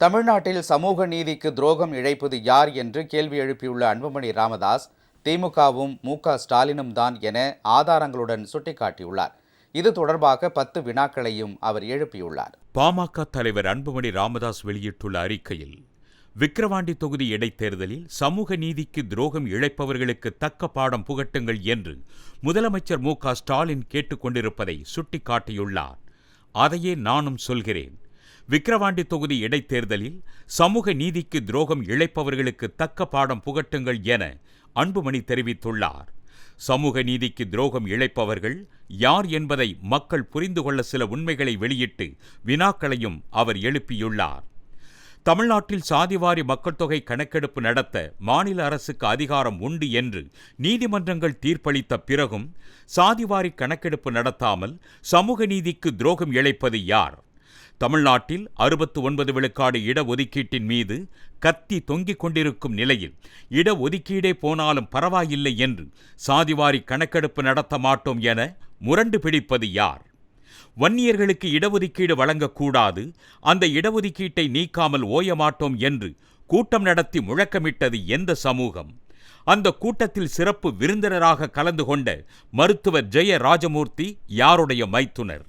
தமிழ்நாட்டில் சமூக நீதிக்கு துரோகம் இழைப்பது யார் என்று கேள்வி எழுப்பியுள்ள அன்புமணி ராமதாஸ் திமுகவும் மு க ஸ்டாலினும் தான் என ஆதாரங்களுடன் சுட்டிக்காட்டியுள்ளார். இது தொடர்பாக பத்து வினாக்களையும் அவர் எழுப்பியுள்ளார். பாமக தலைவர் அன்புமணி ராமதாஸ் வெளியிட்டுள்ள அறிக்கையில் விக்கிரவாண்டி தொகுதி இடைத்தேர்தலில் சமூக நீதிக்கு துரோகம் இழைப்பவர்களுக்கு தக்க பாடம் புகட்டுங்கள் என்று முதலமைச்சர் மு க ஸ்டாலின் கேட்டுக்கொண்டிருப்பதை சுட்டிக்காட்டியுள்ளார். அதையே நானும் சொல்கிறேன். விக்கிரவாண்டி தொகுதி இடைத்தேர்தலில் சமூக நீதிக்கு துரோகம் இழைப்பவர்களுக்கு தக்க பாடம் புகட்டுங்கள் என அன்புமணி தெரிவித்துள்ளார். சமூக நீதிக்கு துரோகம் இழைப்பவர்கள் யார் என்பதை மக்கள் புரிந்து கொள்ள சில உண்மைகளை வெளியிட்டு வினாக்களையும் அவர் எழுப்பியுள்ளார். தமிழ்நாட்டில் சாதிவாரி மக்கள் தொகை கணக்கெடுப்பு நடத்த மாநில அரசுக்கு அதிகாரம் உண்டு என்று நீதிமன்றங்கள் தீர்ப்பளித்த பிறகும் சாதிவாரி கணக்கெடுப்பு நடத்தாமல் சமூக நீதிக்கு துரோகம் இழைப்பது யார்? தமிழ்நாட்டில் அறுபத்து ஒன்பது விழுக்காடு இடஒதுக்கீட்டின் மீது கத்தி தொங்கிக் கொண்டிருக்கும் நிலையில் இடஒதுக்கீடே போனாலும் பரவாயில்லை என்று சாதிவாரி கணக்கெடுப்பு நடத்த மாட்டோம் என முரண்டு பிடிப்பது யார்? வன்னியர்களுக்கு இடஒதுக்கீடு வழங்கக்கூடாது அந்த இடஒதுக்கீட்டை நீக்காமல் ஓய மாட்டோம் என்று கூட்டம் நடத்தி முழக்கமிட்டது எந்த சமூகம்? அந்த கூட்டத்தில் சிறப்பு விருந்தினராக கலந்து கொண்ட மருத்துவர் ஜெய ராஜமூர்த்தி யாருடைய மைத்துனர்?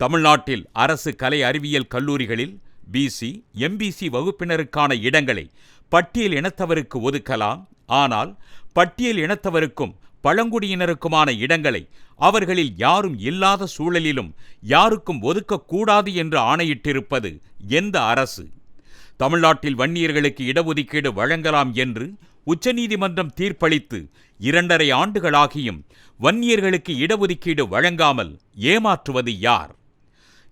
தமிழ்நாட்டில் அரசு கலை அறிவியல் கல்லூரிகளில் பிசி எம்பிசி வகுப்பினருக்கான இடங்களை பட்டியல் இனத்தவருக்கு ஒதுக்கலாம். ஆனால் பட்டியல் இனத்தவருக்கும் பழங்குடியினருக்குமான இடங்களை அவர்களில் யாரும் இல்லாத சூழலிலும் யாருக்கும் ஒதுக்கக்கூடாது என்று ஆணையிட்டிருப்பது எந்த அரசு? தமிழ்நாட்டில் வன்னியர்களுக்கு இடஒதுக்கீடு வழங்கலாம் என்று உச்சநீதிமன்றம் தீர்ப்பளித்து இரண்டரை ஆண்டுகளாகியும் வன்னியர்களுக்கு இடஒதுக்கீடு வழங்காமல் ஏமாற்றுவது யார்?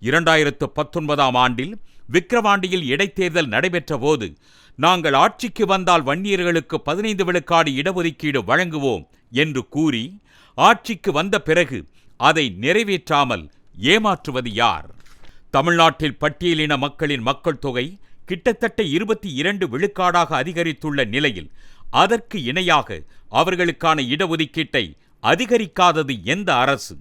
இரண்டாயிரத்து பத்தொன்பதாம் ஆண்டில் விக்கிரவாண்டியில் இடைத்தேர்தல் நடைபெற்ற போது நாங்கள் ஆட்சிக்கு வந்தால் வன்னியர்களுக்கு பதினைந்து விழுக்காடு இடஒதுக்கீடு வழங்குவோம் என்று கூறி ஆட்சிக்கு வந்த பிறகு அதை நிறைவேற்றாமல் ஏமாற்றுவது யார்? தமிழ்நாட்டில் பட்டியலின மக்களின் மக்கள் தொகை கிட்டத்தட்ட இருபத்தி இரண்டு விழுக்காடாக அதிகரித்துள்ள நிலையில் அதற்கு இணையாக அவர்களுக்கான இடஒதுக்கீட்டை அதிகரிக்காதது எந்த அரசு?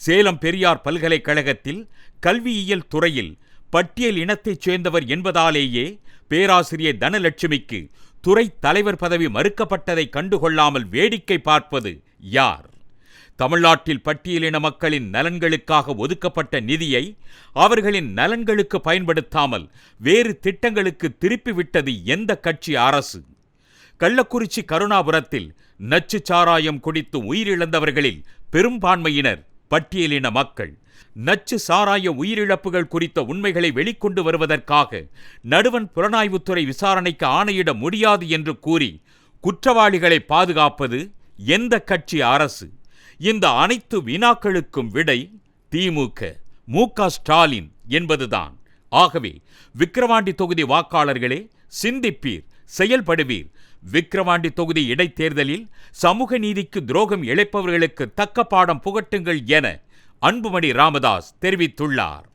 சேலம் பெரியார் பல்கலைக்கழகத்தில் கல்வியியல் துறையில் பட்டியல் இனத்தைச் சேர்ந்தவர் என்பதாலேயே பேராசிரியர் தனலட்சுமிக்கு துறை தலைவர் பதவி மறுக்கப்பட்டதை கண்டுகொள்ளாமல் வேடிக்கை பார்ப்பது யார்? தமிழ்நாட்டில் பட்டியலின மக்களின் நலன்களுக்காக ஒதுக்கப்பட்ட நிதியை அவர்களின் நலன்களுக்கு பயன்படுத்தாமல் வேறு திட்டங்களுக்கு திருப்பிவிட்டது எந்த கட்சி அரசு? கள்ளக்குறிச்சி கருணாபுரத்தில் நச்சு சாராயம் குடித்து உயிரிழந்தவர்களில் பெரும்பான்மையினர் பட்டியலின மக்கள் நச்சு சாராய உயிரிழப்புகள் குறித்த உண்மைகளை வெளிக்கொண்டு வருவதற்காக நடுவன் புலனாய்வுத்துறை விசாரணைக்கு ஆணையிட முடியாது என்று கூறி குற்றவாளிகளை பாதுகாப்பது எந்த கட்சி அரசு இந்த அனைத்து வினாக்களுக்கும் விடை திமுக மு ஸ்டாலின் என்பதுதான். ஆகவே விக்கிரவாண்டி தொகுதி வாக்காளர்களே சிந்திப்பீர். செயல்படுவீர். விக்கிரவாண்டி தொகுதி இடைத்தேர்தலில் சமூக நீதிக்கு துரோகம் இழைப்பவர்களுக்கு தக்க பாடம் புகட்டுங்கள் என அன்புமணி ராமதாஸ் தெரிவித்துள்ளார்.